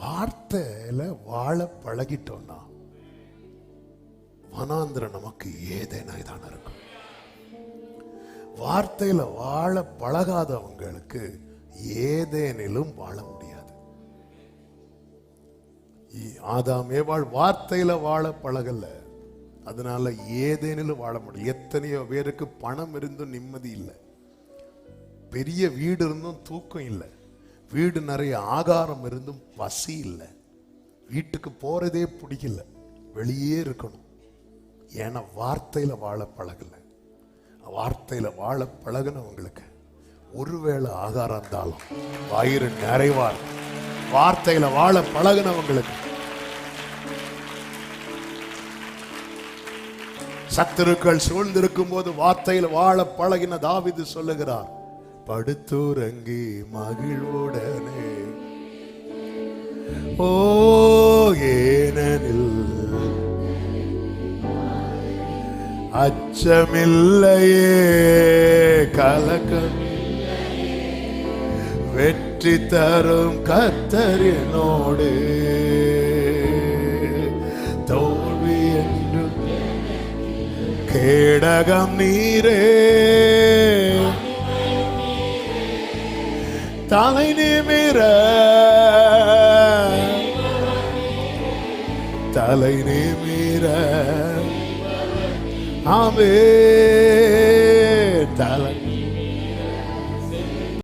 வார்த்தையில வாழ பழகிட்டோம்னா வனாந்திரம் நமக்கு ஏதேனாய் தான் இருக்கும். வார்த்தையில வாழ பழகாதவங்களுக்கு ஏதேனிலும் வாழ முடியாது. இ- ஆதாம் ஏவாள் வார்த்தையில வாழ பழகல அதனால ஏதேனிலும் வாழ முடியும் எத்தனையோ பேருக்கு பணம் இருந்தும் நிம்மதி இல்லை. பெரிய வீடு இருந்தும் தூக்கம் இல்லை. வீடு நிறைய ஆகாரம் இருந்தும் பசி இல்லை. வீட்டுக்கு போகிறதே பிடிக்கல. வெளியே இருக்கணும். ஏன்னா வார்த்தையில் வாழ பழகலை. வார்த்தையில் வாழ பழகுனவங்களுக்கு ஒருவேளை ஆகாரம் இருந்தாலும் வயிறு நிறைவார் வார்த்தையில் வாழ பழகுனவங்களுக்கு சத்துருக்கள் சூழ்ந்திருக்கும் போது வார்த்தையில் வாழ பழகின தாவிது சொல்லுகிறார் படுத்துறங்கி மகிழ்வுடனே ஓ ஏனெனில் அச்சமில்லையே கலக்கம் வெற்றி தரும் கத்தரினோடு தோல்வி என்று கேடகம் நீரே தலை நிமிர. தலை நிமிர. ஆமே